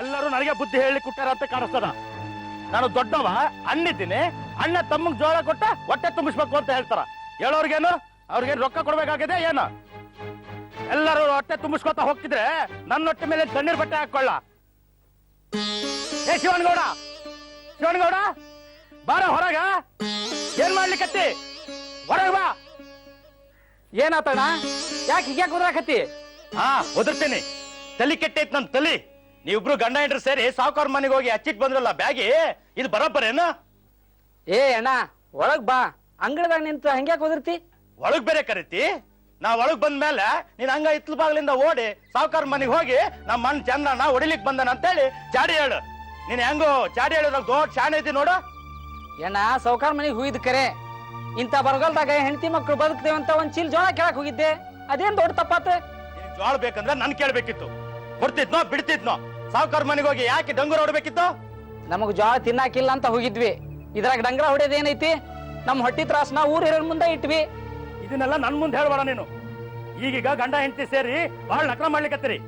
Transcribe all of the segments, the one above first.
ಎಲ್ಲರೂ ನನಗೆ ಬುದ್ಧಿ ಹೇಳಿ ಕೊಟ್ಟಾರ ಅಂತ ಕಾಣಿಸ್ತದ. ನಾನು ದೊಡ್ಡವ, ಅಣ್ಣಿದ್ದೀನಿ, ಅಣ್ಣ ತಮ್ಮಗ್ ಜೋಳ ಕೊಟ್ಟ ಹೊಟ್ಟೆ ತುಂಬಿಸ್ಬೇಕು ಅಂತ ಹೇಳ್ತಾರ. ಹೇಳೋರ್ಗೇನು? ಅವ್ರಿಗೇನು ರೊಕ್ಕ ಕೊಡ್ಬೇಕಾಗಿದೆ ಏನು? ಎಲ್ಲರೂ ಹೊಟ್ಟೆ ತುಂಬಿಸ್ಕೊತ ಹೋಗ್ತಿದ್ರೆ ನನ್ನ ಹೊಟ್ಟೆ ಮೇಲೆ ತಣ್ಣೀರ್ ಬಟ್ಟೆ ಹಾಕೊಳ್ಳ. ಏ ಶಿವನ್ಗೌಡ ಶಿವನ್ಗೌಡ, ಬಾರ ಹೊರಗ. ಏನ್ ಮಾಡ್ಲಿಕ್ಕತ್ತಿ ಹೊರಗ ಬಾ. ಏನಾತಣ್ಣ? ಯಾಕೆ ಹೀಗೆ ಕುದ್ರಾಕತ್ತಿ ಹಾ ಒದರ್ತೀನಿ ತಲಿ ಕೆಟ್ಟೈತ್ ನನ್ ತಲಿ. ನೀವಿಬ್ರು ಗಂಡ ಹೆಂಡ್ರು ಸೇರಿ ಸಾವುಕಾರ ಮನೆಗೆ ಹೋಗಿ ಹಚ್ಚಿಟ್ ಬಂದ್ರಲ್ಲ ಬ್ಯಾಗಿ? ಇದು ಬರೋಬ್ಬರೇನ ಏ ಅಣ್ಣ ಒಳಗ್ ಬಾ. ಅಂಗಳದಾಗ ನಿಂತು ಹಂಗ್ಯಾಕ್ ಕುದಿರ್ತಿ ಒಳಗ್ ಬೇರೆ ಕರಿತಿ? ನಾ ಒಳಗ್ ಬಂದ ಮೇಲೆ ನೀನ್ ಹಂಗ ಇತ್ಲ ಬಾಗ್ಲಿಂದ ಓಡಿ ಸಾವುಕಾರ ಮನೆಗೆ ಹೋಗಿ ನಮ್ಮ ಮನ್ ಚಂದನ ಹೊಡಿಲಿಕ್ ಬಂದನ ಅಂತೇಳಿ ಚಾಡಿ ಹೇಳು. ನೀನ್ ಹೆಂಗೋ ಚಾಡಿ ಹೇಳಿದಾಗ ದೊಡ್ಡ ಶಾಣೆ ಐತಿ ನೋಡು. ಅಣ್ಣ ಸಾವುಕಾರ ಮನೆಗೆ ಹೋಗಿದ್ ಕರೆ. ಇಂಥ ಬರಗಾಲದಾಗ ಹೆಂಡತಿ ಮಕ್ಕಳು ಬದುಕ್ತೇವಂತ ಒಂದ್ ಚೀಲ ಜೋಳ ಕೇಳಕ್ ಹೋಗಿದ್ದೆ. ಅದೇನ್ ದೊಡ್ಡ ತಪ್ಪಾತ? ನಿನ್ ಜೋಳ ಬೇಕಂದ್ರೆ ನನ್ ಕೇಳ್ಬೇಕಿತ್ತು. ಕೊಡ್ತಿದ್ನೋ ಬಿಡ್ತಿದ್ನೋ? ಸಾವುಕಾರ ಮನೆಗೆ ಹೋಗಿ ಯಾಕೆ ಡಂಗೂರ ಹೊಡ್ಬೇಕಿತ್ತು? ನಮಗ್ ಜೋಳ ತಿನ್ನಾಕಿಲ್ಲ ಅಂತ ಹೋಗಿದ್ವಿ. ಇದ್ರಾಗ ಡಂಗ್ರ ಹೊಡೆದೇನೈತಿ ಏನೈತಿ? ನಮ್ ಹೊಟ್ಟಿ ತ್ರಾಸ್ನ ಊರ್ ಹಿರಿಯರ್ ಮುಂದೆ ಇಟ್ವಿ. ಇದನ್ನೆಲ್ಲ ನನ್ ಮುಂದೆ ಹೇಳ್ಬೇಡ ನೀನು. ಈಗೀಗ ಗಂಡ ಹೆಂಡತಿ ಸೇರಿ ಬಹಳ ನಕಲ ಮಾಡ್ಲಿಕ್ಕತ್ತೀರಿ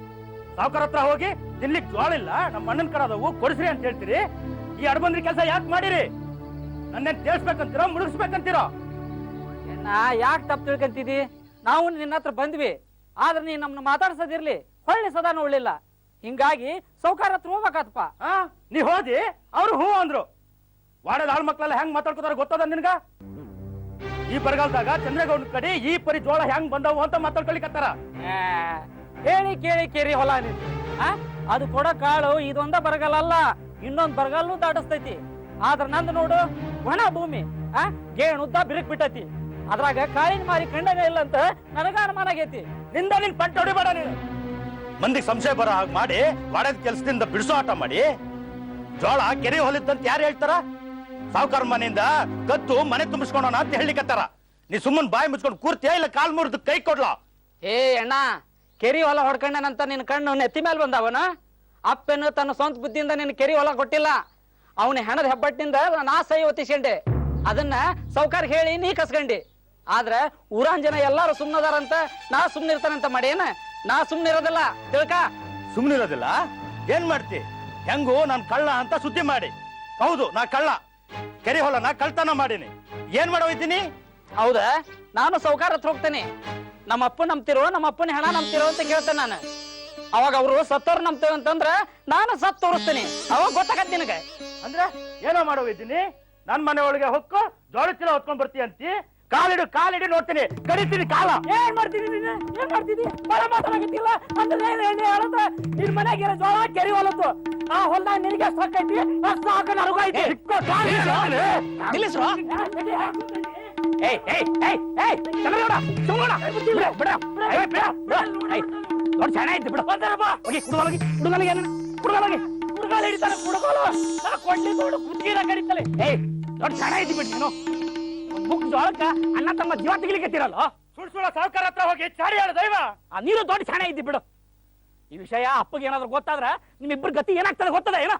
ಸಾವುಕಾರ ಹತ್ರ ಹೋಗಿ ತಿನ್ಲಿಕ್ ಜೋಳ ಇಲ್ಲ ನಮ್ಮ ಅಣ್ಣನ ಕಡದವು ಕೊಡಿಸ್ರಿ ಅಂತ ಹೇಳ್ತೀರಿ. ಈ ಅಡ್ಬಂದ್ರಿ ಕೆಲಸ ಯಾಕೆ ಮಾಡಿರಿ? ನನ್ನೇನ್ ತಿಳಿಸ್ಬೇಕಂತೀರೋ ಮುಳುಗಿಸ್ಬೇಕಂತೀರೋ? ಅಣ್ಣ ಯಾಕೆ ತಪ್ಪು ತಿಳ್ಕಂತಿದಿ? ನಾವು ನಿನ್ನ ಹತ್ರ ಬಂದ್ವಿ. ಆದ್ರೆ ನೀ ನಮ್ನ ಮಾತಾಡ್ಸೋದಿರ್ಲಿ. ಹೊಳ್ಳಿ ಸದಾ ನೋಡ್ಲಿಲ್ಲ ಹಿಂಗಾಗಿ ಸೌಕಾರ ಹತ್ರ ಹೋಗ್ಬೇಕಾತಪ್ಪ. ಆ ನೀ ಹೋದಿ? ಅವ್ರು ಹೂ ಅಂದ್ರು. ವಾಡದ ಆಳ್ ಮಕ್ಳೆಲ್ಲ ಹೆಂಗ್ ಮಾತಾಡ್ಕೋತಾರ ಗೊತ್ತದ ನಿನ್ಗ? ಈ ಬರಗಾಲದಾಗ ಚಂದ್ರಗೌಡ ಕಡೆ ಈ ಪರಿ ಜೋಳ ಹೆಂಗ್ ಬಂದವು ಅಂತ ಮಾತಾಡ್ಕೊಳಿಕತ್ತಾರ. ಕೇಳಿ ಕೇಳಿ ಕೇರಿ ಹೊಲ ನಿನ್ ಆ? ಅದು ಕೊಡ ಕಾಳು ಇದೊಂದ ಬರಗಾಲ ಅಲ್ಲ ಇನ್ನೊಂದ್ ಬರಗಾಲನು ದಾಟಿಸ್ತೈತಿ. ಆದ್ರ ನಂದು ನೋಡು ಒಣ ಭೂಮಿ ಆ ಗೇಣುದ್ದ ಬಿರುಕ್ ಬಿಟ್ಟೈತಿ. ಅದ್ರಾಗ ಕಾಳಿನ ಮಾರಿ ಕಂಡನೇ ಇಲ್ಲ ಅಂತ ನನಗ ಅನುಮಾನ ಆಗೈತಿ. ನಿಂದ ನಿನ್ ಪಂಟ ಹೊಡಿಬೇಡ ನೀನು. ಮಂದಿಗೆ ಸಂಶಯ ಬರೋ ಹಾಗೆ ಮಾಡಿ ವಾಡದ ಕೆಲಸದಿಂದ ಬಿಡಿಸೋ ಆಟ ಮಾಡಿ. ಜೋಳ ಕೆರೆ ಹೊಲಿದ್ದಂತ ಯಾರು ಹೇಳ್ತಾರ? ಸಾವುಕಾರ ಮನೆಯಿಂದ ಕತ್ತು ಮನೆ ತುಂಬಿಸ್ಕೊಳೋಣ ಅಂತ ಹೇಳಿಕತ್ತಾರ ನೀ ಸುಮ್ಮನ್ ಬಾಯಿ ಮುಚ್ಕೊಂಡು ಕೂರ್ತಿಯಾ ಇಲ್ಲ ಕಾಲ್ ಮುರಿದು ಕೈ ಕೊಡ್ಲಾ? ಏ ಅಣ್ಣ, ಕೆರಿ ಹೊಲ ಹೊಡ್ಕೊಂಡನಂತ ನಿನ್ನ ಕಣ್ಣು ನೆತ್ತಿ ಮೇಲೆ ಬಂದವನ? ಅಪ್ಪನು ತನ್ನ ಸ್ವಂತ ಬುದ್ಧಿಯಿಂದ ನಿನ್ನ ಕೆರಿ ಹೊಲ ಕೊಟ್ಟಿಲ್ಲ. ಅವನ ಹೆಣದ ಹೆಬ್ಬಟ್ಟಿನಿಂದ ನಾ ಸೈ ಒತ್ತಿಸ್ಕೊಂಡೆ ಅದನ್ನ ಸೌಕಾರ ಹೇಳಿ ನೀ ಕಸ್ಕಂಡಿ. ಆದ್ರೆ ಊರಾನ್ ಜನ ಎಲ್ಲಾರು ಸುಮ್ಮನದಾರಂತ ನಾ ಸುಮ್ಮನಿರ್ತಾನಂತ ಮಾಡೇನ ನಾ ಸುಮ್ಮನಿರೋದಿಲ್ಲ ತಿಳ್ಕ? ಸುಮ್ಮನಿರೋದಿಲ್ಲ ಏನ್ ಮಾಡ್ತಿ? ಹೆಂಗು ನಾನ್ ಕಳ್ಳ ಅಂತ ಸುದ್ದಿ ಮಾಡಿ. ಹೌದು ನಾ ಕಳ್ಳ. ಕೆರೆ ನಾ ಕಳ್ತನ ಮಾಡೀನಿ. ಏನ್ ಮಾಡೋಯ್ತೀನಿ ಹೌದಾ? ನಾನು ಸೌಕಾರ ಹತ್ರ ಹೋಗ್ತೇನೆ. ನಮ್ಮ ಅಪ್ಪ ನಂಬ್ತಿರೋ ನಮ್ಮ ಅಪ್ಪನ ಹೆಣ ನಂಬ್ತಿರೋ ಅಂತ ಕೇಳ್ತೇನೆ ನಾನು. ಅವಾಗ ಅವರು ಸತ್ತವ್ರು ನಂಬ್ತೇವೆ ಅಂತಂದ್ರ ನಾನು ಸತ್ ತೋರಿಸ್ತೇನೆ. ಅವಾಗ ಗೊತ್ತಾಗತ್ತೆ ನಿನಗೆ. ಅಂದ್ರೆ ಏನೋ ಮಾಡೋಯ್ತೀನಿ ನನ್ ಮನೆ ಒಳಗೆ ಹೊಕ್ಕು ಜೋಳ ಚೀಲ ಹೊತ್ಕೊಂಡ್ ಬರ್ತೀಯ ಅಂತಿ ಕಾಲಿಡು ಕಾಲಿಡಿ ನೋಡ್ತೀನಿ. ಕಡಿತೀನಿ ಕಾಲ. ಏನ್ ಮಾಡ್ತೀನಿ ನೀನು? ಏನ್ ಮಾಡ್ತಿದ್ದಿ? ಬರ ಮಾತಾಡಕತ್ತಿಲ್ಲ. ಅಂದ್ರೆ ಏನ್ ಏನ್ ಹೇಳತ್ತ ನಿನ್ ಮನ್ಯಾಗ ಇರೋ ಜೋಳ ಕೆರಿ ಹೊಲತ್ತು. ಆ ಹೊಲ್ದಾಗ ನಿನಗೆ ಎಷ್ಟು ಹಕ್ಕೈತಿ ಅಷ್ಟು ಹಾಕ ನನಗೂ ಐತಿ? ನಿಲ್ಲಿಸ್ರು? ಏಯ್ ಏಯ್ ಏಯ್ ಏಯ್ ಚಂದ್ರಗೌಡ ಚಂದ್ರಗೌಡ ಬಿಡು ಬಿಡ ಏಯ್ ಬಿಡ ಬಿಡ. ಏಯ್ ದೊಡ್ಡ ಶಾಣೆ ಐತಿ ಬಿಡು. ಹೋಗಿ ಕುಡುಗಲಗಿ ಕುಡುಗಲಗಿ ಏನ ಕುಡುಗಲಗಿ ಕುಡುಗಲ ಹಿಡಿತಾನೆ ಕುಡುಗಲು ನನ್ನ ಕೊಂಡಿ ನೋಡು ಕುತ್ತಿಗೆನ ಕಡಿತಲೆ ಏಯ್ ದೊಡ್ಡ ಶಾಣೆ ಐತಿ ಬಿಡು ನೀನು. ಮುಕ್ ಜೋಳಕ್ಕ ಅಣ್ಣ ತಮ್ಮ ಜೀವ ತೆಗಿಲಿಕ್ಕೆತ್ತಿರಲ್ಲ ಸುಳ್ ಸುಳ ಸಾವುಕಾರ ಹತ್ರ ಹೋಗಿ ಚಾಡಿ ಹೇಳ ದೈವ. ಆ ನೀರು ದೊಡ್ಡ ಶಾಣೆ ಇದ್ದಿ ಬಿಡು. ಈ ವಿಷಯ ಅಪ್ಪಗೆ ಏನಾದ್ರು ಗೊತ್ತಾದ್ರ ನಿಮ್ಮಿಬ್ಬರ ಗತಿ ಏನಾಗ್ತದೆ ಗೊತ್ತದ ಏನೋ?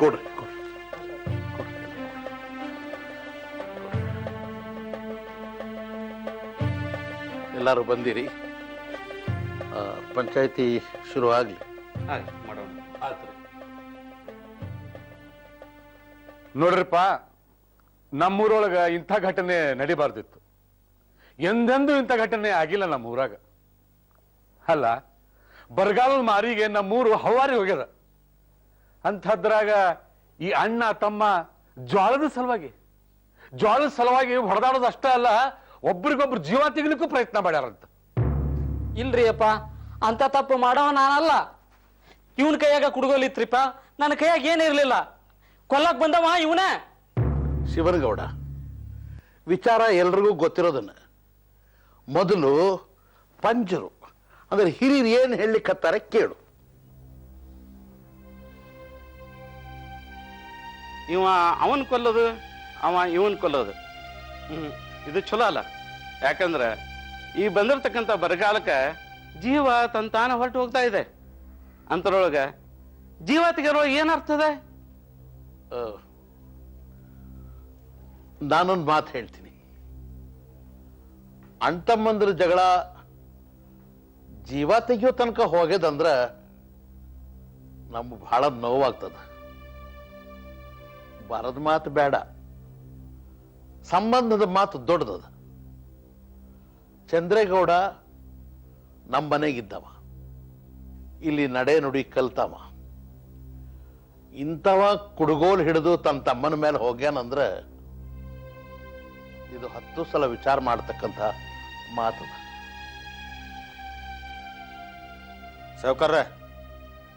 ಕೊಡ್ರಿ ಎಲ್ಲರೂ ಬಂದಿರಿ. ಪಂಚಾಯತಿ ಪಂಚಾಯ್ತಿ ಶುರು ಆಗ್ಲಿ. ನೋಡ್ರಿಪ್ಪ ನಮ್ಮೂರೊಳಗ ಇಂಥ ಘಟನೆ ನಡಿಬಾರ್ದಿತ್ತು. ಎಂದೆಂದೂ ಇಂಥ ಘಟನೆ ಆಗಿಲ್ಲ ನಮ್ಮ ಊರಾಗ ಅಲ್ಲ ಬರಗಾಲದ ಮಾರಿಗೆ ನಮ್ಮೂರು ಹವಾರಿ ಹೋಗ್ಯದ. ಅಂಥದ್ರಾಗ ಈ ಅಣ್ಣ ತಮ್ಮ ಜ್ವಾಳದ ಸಲುವಾಗಿ ಜ್ವಾಳದ ಸಲುವಾಗಿ ಹೊಡೆದಾಡೋದು ಅಷ್ಟೇ ಅಲ್ಲ ಒಬ್ರಿಗೊಬ್ರು ಜೀವ ತೆಗಿಲಿಕ್ಕೂ ಪ್ರಯತ್ನ ಮಾಡ್ಯಾರಂತ. ಇಲ್ರಿ ಅಪ್ಪ ಅಂತ ತಪ್ಪು ಮಾಡವ ನಾನಲ್ಲ. ಇವನ್ ಕೈಯಾಗ ಕುಡುಗೋಲಿತ್ರಿಪ್ಪ ನನ್ನ ಕೈಯಾಗ ಏನಿರ್ಲಿಲ್ಲ ಕೊಲ್ಲಕ್ ಬಂದವ ಇವನೇ. ಶಿವನಗೌಡ ವಿಚಾರ ಎಲ್ರಿಗೂ ಗೊತ್ತಿರೋದನ್ನ. ಮೊದಲು ಪಂಜರು ಅಂದ್ರೆ ಹಿರಿಯರು ಏನು ಹೇಳಲಿಕ್ಕತ್ತಾರೆ ಕೇಳು. ಇವ ಅವನ್ ಕೊಲ್ಲೋದು, ಅವ ಇವನ್ ಕೊಲ್ಲೋದು. ಹ್ಮ್, ಇದು ಚಲೋ ಅಲ್ಲ. ಯಾಕಂದ್ರೆ ಈ ಬಂದಿರತಕ್ಕಂಥ ಬರಗಾಲಕ್ಕೆ ಜೀವ ತಂತಾನ ಹೊರಟು ಹೋಗ್ತಾ ಇದೆ. ಅಂತರೊಳಗ ಜೀವ ತೆಗೆರೋ ಏನರ್ಥದ ನಾನೊಂದು ಮಾತು ಹೇಳ್ತೀನಿ. ಅಣ್ತಮ್ಮಂದ್ರ ಜಗಳ ಜೀವ ತೆಗಿಯೋ ತನಕ ಹೋಗ್ಯದಂದ್ರ ನಮ್ಗೆ ಬಹಳ ನೋವಾಗ್ತದ. ಬರದ ಮಾತು ಬೇಡ. ಸಂಬಂಧದ ಮಾತು ದೊಡ್ಡದದ. ಚಂದ್ರೇಗೌಡ ನಮ್ಮ ಮನೆಗಿದ್ದವ. ಇಲ್ಲಿ ನಡೆ ನುಡಿ ಕಲ್ತವ. ಇಂಥವ ಕುಡುಗೋಲ್ ಹಿಡಿದು ತನ್ನ ತಮ್ಮನ ಮೇಲೆ ಹೋಗ್ಯಾನಂದ್ರೆ ಇದು ಹತ್ತು ಸಲ ವಿಚಾರ ಮಾಡ್ತಕ್ಕಂಥ ಮಾತು ಸಾವುಕಾರ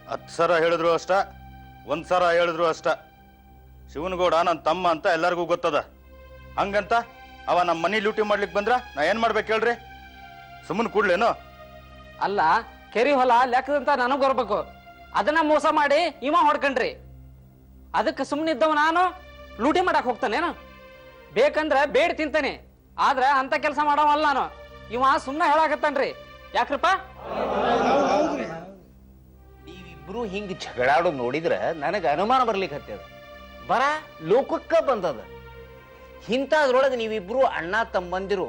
ಹತ್ತು ಸರ ಹೇಳಿದ್ರು ಅಷ್ಟ, ಒಂದ್ ಸರ ಹೇಳಿದ್ರು ಅಷ್ಟ. ಶಿವನಗೌಡ ನನ್ನ ತಮ್ಮ ಅಂತ ಎಲ್ಲರಿಗೂ ಗೊತ್ತದ. ಹಂಗಂತ ಅವ ನಮ್ಮ ಮನಿ ಲೂಟಿ ಮಾಡ್ಲಿಕ್ಕೆ ಬಂದ್ರ ನಾ ಏನ್ ಮಾಡ್ಬೇಕು ಹೇಳ್ರಿ? ಸುಮ್ಮನೆ ಕೂಡ್ಲೇನು? ಅಲ್ಲ ಕೆರಿ ಹೊಲ ಲೆಕ್ಕದಂತ ನನಗ್ ಬರ್ಬೇಕು. ಅದನ್ನ ಮೋಸ ಮಾಡಿ ಇವ ಹೊಡ್ಕಂಡ್ರಿ. ಅದಕ್ಕೆ ಸುಮ್ಮನಿದ್ದವ ನಾನು ಲೂಟಿ ಮಾಡಕ್ ಹೋಗ್ತಾನೇನು? ಬೇಕಂದ್ರ ಬೇಡ ತಿಂತಾನೆ. ಆದ್ರೆ ಅಂತ ಕೆಲಸ ಮಾಡೋವಲ್ಲ ನಾನು. ಇವ ಸುಮ್ಮನೆ ಹೇಳಾಕತ್ತಾನ್ರಿ. ಯಾಕ್ರಪ್ಪ? ನೀವಿಬ್ರು ಹಿಂಗ್ ಜಗಳಾಡೋದು ನೋಡಿದ್ರ ನನಗೆ ಅನುಮಾನ ಬರ್ಲಿಕ್ಕೆ ಹತ್ತದ ಬರ ಲೋಕಕ್ಕ ಬಂದದ. ಇಂಥದ್ರೊಳಗೆ ನೀವಿಬ್ರು ಅಣ್ಣ ತಮ್ಮಂದಿರು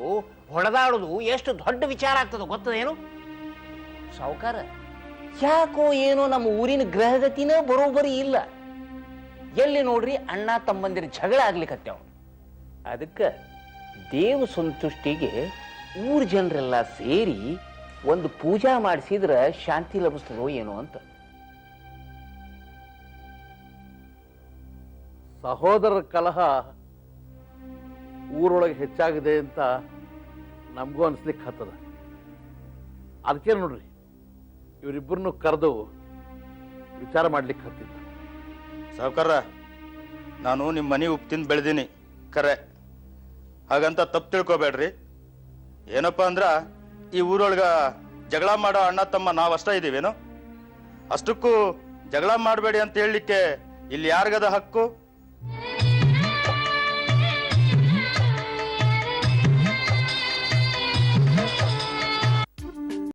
ಹೊಡೆದಾಡೋದು ಎಷ್ಟು ದೊಡ್ಡ ವಿಚಾರ ಆಗ್ತದ ಗೊತ್ತದೇನು? ಸಾವುಕಾರ, ಯಾಕೋ ಏನೋ ನಮ್ಮ ಊರಿನ ಗ್ರಹಗತಿನೇ ಬರೋಬರಿ ಇಲ್ಲ. ಎಲ್ಲಿ ನೋಡ್ರಿ ಅಣ್ಣ ತಮ್ಮಂದಿರ ಜಗಳ ಆಗ್ಲಿಕ್ಕತ್ಯಾವ ಅದಕ್ಕೆ ದೇವ ಸಂತುಷ್ಟಿಗೆ ಊರ್ ಜನರೆಲ್ಲ ಸೇರಿ ಒಂದು ಪೂಜಾ ಮಾಡಿಸಿದ್ರೆ ಶಾಂತಿ ಲಭಿಸ್ತದೋ ಏನೋ ಅಂತ. ಸಹೋದರರ ಕಲಹ ಊರೊಳಗೆ ಹೆಚ್ಚಾಗಿದೆ ಅಂತ ನಮಗೂ ಅನಿಸ್ಲಿಕ್ಕೆ ಹತ್ತದ. ಅದಕ್ಕೆ ನೋಡ್ರಿ, ಇವರಿಬ್ಬರನ್ನು ಕರೆದು ವಿಚಾರ ಮಾಡ್ಲಿಕ್ಕೆ ಹತ್ತಿದ್ದ. ಸಾವ್ಕಾರ, ನಾನು ನಿಮ್ಮ ಮನೆ ಉಪ್ಪು ತಿಂದು ಬೆಳೆದೀನಿ, ಕರೆ. ಹಾಗಂತ ತಪ್ಪು ತಿಳ್ಕೊಬೇಡ್ರಿ. ಏನಪ್ಪ ಅಂದ್ರ, ಈ ಊರೊಳಗ ಜಗಳ ಮಾಡೋ ಅಣ್ಣ ತಮ್ಮ ನಾವಷ್ಟ ಇದ್ದೀವೇನು ಅಷ್ಟಕ್ಕೂ ಜಗಳ ಮಾಡಬೇಡಿ ಅಂತ ಹೇಳಲಿಕ್ಕೆ ಇಲ್ಲಿ ಯಾರಿಗದ ಹಕ್ಕು? Yeah.